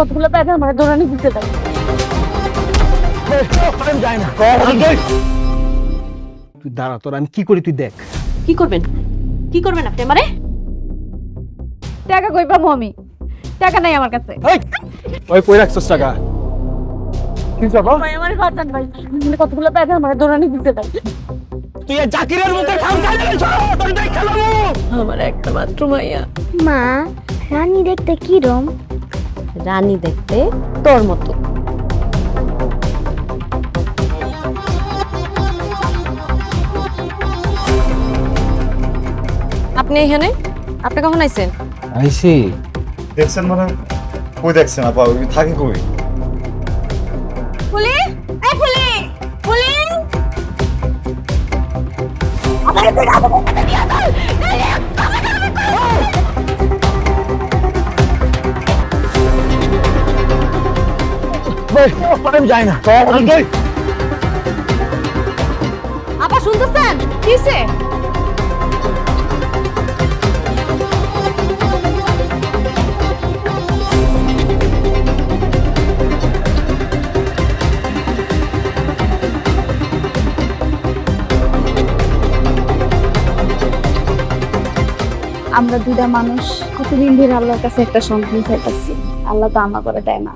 কতগুলো টাকা আমার দৌড়ানি দিতে দেয় যায় না তুই দাঁড়া তোর আমি কি করি তুই দেখ। কি করবেন? কি করবেন আপনি আমারে? টাকা কই পাবো আমি? টাকা নাই আমার কাছে। ওই কই রাখছস টাকা? কি ভাই আমার বাঁচান ভাই। কতগুলো টাকা আমার দৌড়ানি দিতে দেয় তুই জাকিরের মুখে খাম খাই তোর দেখ খেলাবো। আমার একটা মাত্র মাইয়া। মা রানী দেখতে কিরম? রানী দেখতে তোর মতো। আপনি এখানে? আপনি কখন আইছেন? আইছি। দেখছেন মানে? কই দেখছেন আপা? ওই থাকি কই? ফুলি? এই ফুলি! ফুলি! আমি যাই না। আপা শুনতেছেন? কিসে আমরা দুইটা মানুষ কতদিন ধরে আল্লাহর কাছে একটা সন্তান চাইতেছি। আল্লাহ তো আমা করে দেয় না।